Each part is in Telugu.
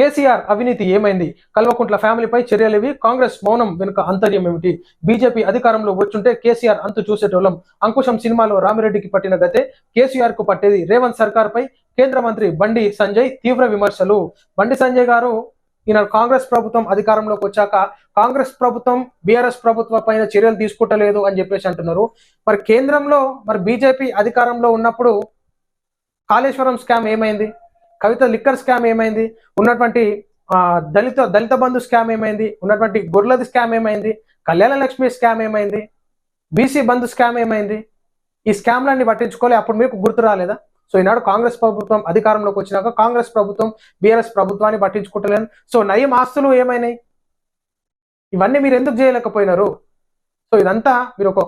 కేసీఆర్ అవినీతి ఏమైంది? కల్వకుంట్ల ఫ్యామిలీపై చర్యలివి? కాంగ్రెస్ మౌనం వెనుక అంతర్యం ఏమిటి? బీజేపీ అధికారంలో వచ్చుంటే కేసీఆర్ అంతు చూసేటోళ్ళం. అంకుశం సినిమాలో రామిరెడ్డికి పట్టిన గతే కేసీఆర్కు పట్టేది రేవంత్ సర్కార్ పై కేంద్ర మంత్రి బండి సంజయ్ తీవ్ర విమర్శలు. బండి సంజయ్ గారు ఈయన కాంగ్రెస్ ప్రభుత్వం అధికారంలోకి వచ్చాక కాంగ్రెస్ ప్రభుత్వం బీఆర్ఎస్ ప్రభుత్వం పైన చర్యలు తీసుకుంటలేదు అని చెప్పేసి అంటున్నారు. మరి కేంద్రంలో మరి బీజేపీ అధికారంలో ఉన్నప్పుడు కాళేశ్వరం స్కామ్ ఏమైంది? కవిత లిక్కర్ స్కామ్ ఏమైంది? ఉన్నటువంటి దళిత దళిత బంధు స్కామ్ ఏమైంది? ఉన్నటువంటి గొర్లది స్కామ్ ఏమైంది? కళ్యాణ లక్ష్మి స్కామ్ ఏమైంది? బీసీ బంధు స్కామ్ ఏమైంది? ఈ స్కామ్లన్నీ పట్టించుకోలే అప్పుడు మీకు గుర్తు రాలేదా? సో ఈనాడు కాంగ్రెస్ ప్రభుత్వం అధికారంలోకి వచ్చినాక కాంగ్రెస్ ప్రభుత్వం బీఆర్ఎస్ ప్రభుత్వాన్ని పట్టించుకుంటలేదు సో నయం ఆస్తులు ఏమైనాయి? ఇవన్నీ మీరు ఎందుకు చేయలేకపోయినారు? సో ఇదంతా మీరు ఒక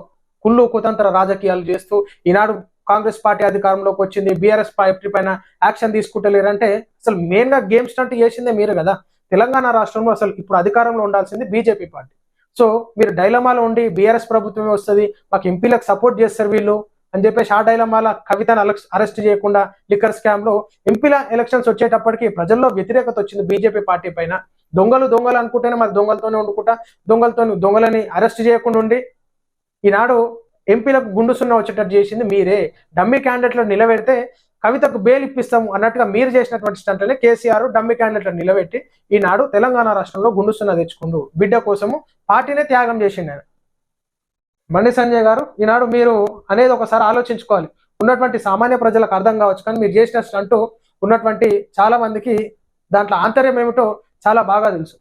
కుళ్ళు కుతంత్ర రాజకీయాలు చేస్తూ ఈనాడు కాంగ్రెస్ పార్టీ అధికారంలోకి వచ్చింది బీఆర్ఎస్ పార్టీ పైన యాక్షన్ తీసుకుంటలేరంటే అసలు మెయిన్గా గేమ్ స్టంట్ చేసిందే మీరు కదా. తెలంగాణ రాష్ట్రంలో అసలు ఇప్పుడు అధికారంలో ఉండాల్సింది బీజేపీ పార్టీ. సో మీరు డైలమాలో ఉండి బీఆర్ఎస్ ప్రభుత్వమే వస్తుంది మాకు ఎంపీలకు సపోర్ట్ చేస్తారు వీళ్ళు అని చెప్పేసి ఆ డైలమాల కవితను అరెస్ట్ చేయకుండా లిక్కర్ స్కామ్లో ఎంపీల ఎలక్షన్స్ వచ్చేటప్పటికి ప్రజల్లో వ్యతిరేకత వచ్చింది బీజేపీ పార్టీ పైన. దొంగలు దొంగలు అనుకుంటేనే మరి దొంగలతోనే వండుకుంటా దొంగలతో దొంగలని అరెస్ట్ చేయకుండా ఉండి ఈనాడు ఎంపీలకు గుండు సున్నా వచ్చేటట్టు చేసింది మీరే. డమ్మీ క్యాండిడేట్లు నిలబెడితే కవితకు బెయిల్ ఇప్పిస్తాము అన్నట్టుగా మీరు చేసినటువంటి స్టంట్లనే కేసీఆర్ డమ్మీ క్యాండిడేట్లు నిలబెట్టి ఈనాడు తెలంగాణ రాష్ట్రంలో గుండుసున్న తెచ్చుకుండు. బిడ్డ కోసము పార్టీనే త్యాగం చేసిండు ఆయన. బండి సంజయ్ గారు ఈనాడు మీరు అనేది ఒకసారి ఆలోచించుకోవాలి. ఉన్నటువంటి సామాన్య ప్రజలకు అర్థం కావచ్చు కానీ మీరు చేసిన స్టంటు ఉన్నటువంటి చాలా మందికి దాంట్లో ఆంతర్యం ఏమిటో చాలా బాగా తెలుసు.